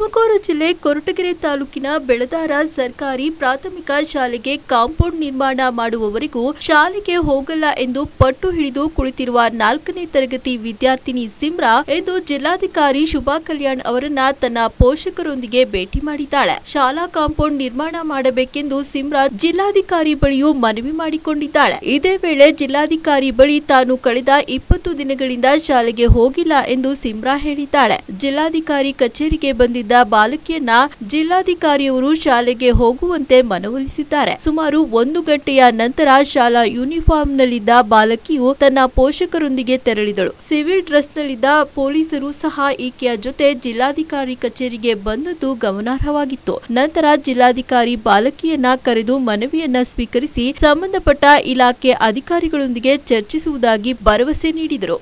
ತುಮಕೂರು ಜಿಲ್ಲೆ ಕೊರಟಗೆರೆ ತಾಲೂಕಿನ ಬೆಳದಾರ ಸರ್ಕಾರಿ ಪ್ರಾಥಮಿಕ ಶಾಲೆಗೆ ಕಾಂಪೌಂಡ್ ನಿರ್ಮಾಣ ಮಾಡುವವರೆಗೂ ಶಾಲೆಗೆ ಹೋಗಲ್ಲ ಎಂದು ಪಟ್ಟು ಹಿಡಿದು ಕುಳಿತಿರುವ ನಾಲ್ಕನೇ ತರಗತಿ ವಿದ್ಯಾರ್ಥಿನಿ ಸಿಮ್ರಾ ಎಂದು ಜಿಲ್ಲಾಧಿಕಾರಿ ಶುಭಾ ಕಲ್ಯಾಣ್ ಅವರನ್ನ ತನ್ನ ಪೋಷಕರೊಂದಿಗೆ ಭೇಟಿ ಮಾಡಿದ್ದಾಳೆ. ಶಾಲಾ ಕಾಂಪೌಂಡ್ ನಿರ್ಮಾಣ ಮಾಡಬೇಕೆಂದು ಸಿಮ್ರಾ ಜಿಲ್ಲಾಧಿಕಾರಿ ಬಳಿಯೂ ಮನವಿ ಮಾಡಿಕೊಂಡಿದ್ದಾಳೆ. ಇದೇ ವೇಳೆ ಜಿಲ್ಲಾಧಿಕಾರಿ ಬಳಿ ತಾನು ಕಳೆದ ಇಪ್ಪತ್ತು ದಿನಗಳಿಂದ ಶಾಲೆಗೆ ಹೋಗಿಲ್ಲ ಎಂದು ಸಿಮ್ರಾ ಹೇಳಿದ್ದಾಳೆ. ಜಿಲ್ಲಾಧಿಕಾರಿ ಕಚೇರಿಗೆ ಬಂದಿದ್ದ ಬಾಲಕಿಯನ್ನ ಜಿಲ್ಲಾಧಿಕಾರಿಯವರು ಶಾಲೆಗೆ ಹೋಗುವಂತೆ ಮನವೊಲಿಸಿದ್ದಾರೆ. ಸುಮಾರು ಒಂದು ಗಂಟೆಯ ನಂತರ ಶಾಲಾ ಯೂನಿಫಾರ್ಮ್ನಲ್ಲಿದ್ದ ಬಾಲಕಿಯು ತನ್ನ ಪೋಷಕರೊಂದಿಗೆ ತೆರಳಿದಳು. ಸಿವಿಲ್ ಡ್ರೆಸ್ನಲ್ಲಿದ್ದ ಪೊಲೀಸರು ಸಹ ಈಕೆಯ ಜೊತೆ ಜಿಲ್ಲಾಧಿಕಾರಿ ಕಚೇರಿಗೆ ಬಂದದ್ದು ಗಮನಾರ್ಹವಾಗಿತ್ತು. ನಂತರ ಜಿಲ್ಲಾಧಿಕಾರಿ ಬಾಲಕಿಯನ್ನ ಕರೆದು ಮನವಿಯನ್ನ ಸ್ವೀಕರಿಸಿ ಸಂಬಂಧಪಟ್ಟ ಇಲಾಖೆ ಅಧಿಕಾರಿಗಳೊಂದಿಗೆ ಚರ್ಚಿಸುವುದಾಗಿ ಭರವಸೆ ನೀಡಿದರು.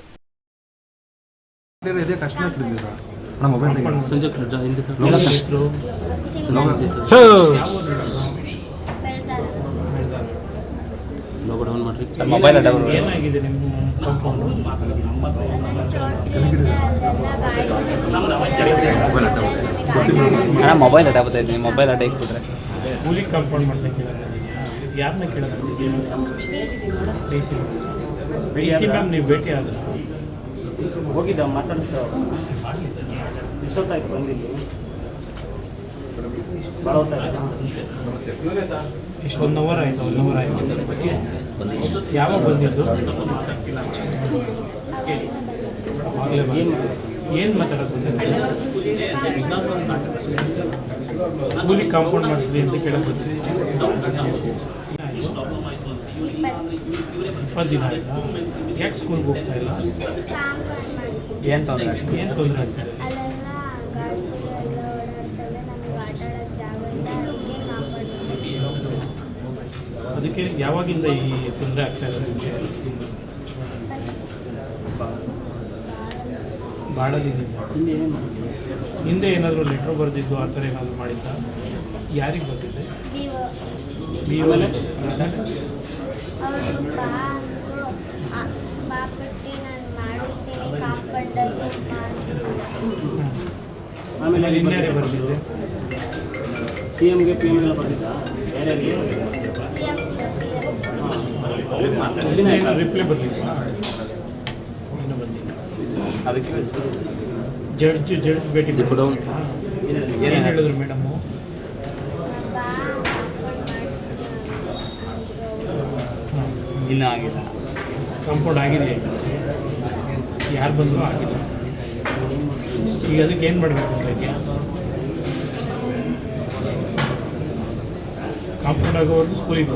ಅಣ್ಣ ಮೊಬೈಲ್ ತೆಗೆದು ಸಂಜೆ ಲೋಗೋ ಡೌನ್ ಮಾಡ್ರಿ. ಮೊಬೈಲ್ ಡೌನ್ ಏನಾಗಿದೆ ನಿಮ್ಮ ಕಾಂಪೌಂಡು ಮೊಬೈಲ್ ಅಡ್ಡ ಅಣ್ಣ ಮೊಬೈಲ್ ಅಡ್ಡ ಬರ್ತೈತೆ ನಿಮ್ಮ ಮೊಬೈಲ್ ಅಡ್ಡ ಇಕ್ಬಿಟ್ರೆ ಕೂಲಿ ಕಾಂಪೌಂಡ್ ಮಾಡ್ತಾ ಯಾರನ್ನ ಕೇಳೋದು D C D C ma'am ನೀವು ಭೇಟಿ ಆದ್ರೆ? ಹೋಗಿದ್ದ ಮಾತಾಡಿಸ್ತಾ ಎಷ್ಟೊತ್ತಾಯ್ತು ಬಂದಿದ್ದು. ಇಷ್ಟು ಒನ್ ಅವರ್ ಆಯಿತು ಒನ್ ಅವರ್ ಆಯಿತು. ಯಾವಾಗ ಬಂದಿದ್ದು? ಏನು ಮಾತಾಡೋದು? ಕೂಲಿ ಕಾಂಪೌಂಡ್ ಮಾಡ್ತೀವಿ ಅಂತ ಕೇಳೋದು ಇಪ್ಪತ್ತು ದಿನ ಆಯ್ತಾ? ಯಾಕೆ ಸ್ಕೂಲ್ಗೆ ಹೋಗ್ತಾ ಇಲ್ಲ? ಏನು ತೊಂದರೆ ಏನು ತೊಂದರೆ ಆಗ್ತಾ ಅದಕ್ಕೆ ಯಾವಾಗಿಂದ ಈ ತೊಂದರೆ ಆಗ್ತಾ ಇದೆ ನಿಮಗೆ ಭಾಳ ದಿನದಿಂದ ಹಿಂದೆ ಹಿಂದೆ ಏನಾದರೂ ಲೆಟ್ರ್ ಬರೆದಿದ್ದು ಆ ಥರ ಏನಾದರೂ ಮಾಡಿದ್ದ? ಯಾರಿಗೆ ಬರ್ತಿದ್ದೆ ಆಮೇಲೆ ಬರ್ತಿದ್ದೆ ಸಿ ಎಮ್ಗೆ ಪಿ ಎಮ್ಗೆಲ್ಲ ಬಂದಿದ್ದ ರಿಪ್ಲೈ ಬರಲಿಲ್ಲ ಅದಕ್ಕೆ ಜಡ್ಜ್ ಜಡ್ಜ್ ಭೇಟಿ. ಏನು ಹೇಳಿದ್ರು ಮೇಡಮು ಇನ್ನೂ ಆಗಿಲ್ಲ ಕಾಂಪೌಂಡ್ ಆಗಿದೆ ಯಾರು ಬಂದರೂ ಆಗಿಲ್ಲ ಈಗ ಅದಕ್ಕೆ ಏನು ಮಾಡಬೇಕು ಅದಕ್ಕೆ ಕಾಂಪೌಂಡ್ ಆಗೋವರೆಗೂ ಸ್ಕೂಲಿಗೆ